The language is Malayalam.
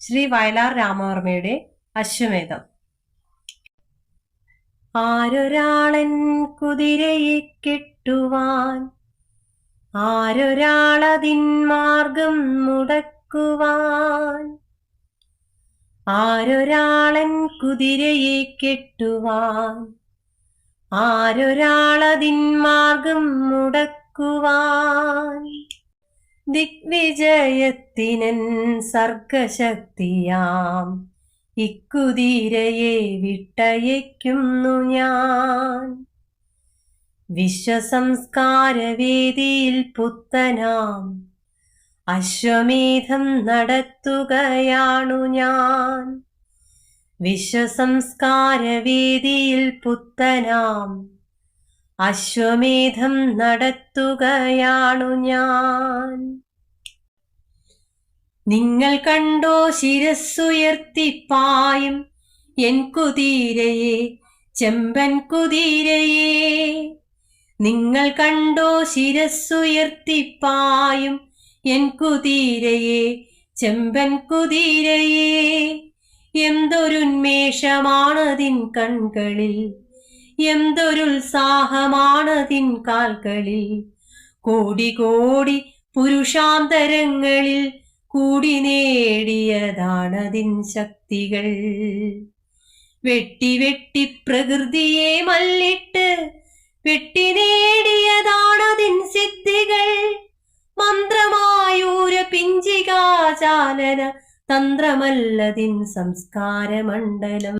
ശ്രീ വയലാർ രാമവർമ്മയുടെ അശ്വമേധം. ആരൊരാളൻ കുതിരയെ കെട്ടുവാൻ ആരൊരാളതിൻ മാർഗം മുടക്കുവാൻ ആരൊരാളൻ കുതിരയെ കെട്ടുവാൻ ആരൊരാളതിൻ മാർഗം മുടക്കുവാൻ. ദിഗ്വിജയത്തിനൻ സർഗശക്തിയാം. ഇക്കുതിരയെ വിട്ടയയ്ക്കുന്നു ഞാൻ. വിശ്വസംസ്കാരവേദിയിൽ പുത്തനാം. അശ്വമേധം നടത്തുകയാണു ഞാൻ. വിശ്വസംസ്കാരവേദിയിൽ പുത്തനാം. അശ്വമേധം നടത്തുകയാണു ഞാൻ. നിങ്ങൾ കണ്ടോ ശിരസ്സുയർത്തിപ്പായും എൻ കുതിരയെ ചെമ്പൻ കുതിരയെ. നിങ്ങൾ കണ്ടോ ശിരസ്സുയർത്തിപ്പായും എൻ കുതിരയെ ചെമ്പൻ കുതിരയെ. എന്തൊരുന്മേഷമാണതിൻ കൺകളിൽ എന്തൊരുത്സാഹമാണതിൻ കാൽകളിൽ. കോടി കോടി പുരുഷാന്തരങ്ങളിൽ കൂടി നേടിയതാണതിൻ ശക്തികൾ. വെട്ടി വെട്ടി പ്രകൃതിയെ മല്ലിട്ട് വെട്ടി നേടിയതാണതിൻ സിദ്ധികൾ. മന്ത്രമായൂര പിഞ്ചികാചാലന തന്ത്രമല്ലതിൻ സംസ്കാരമണ്ഡലം.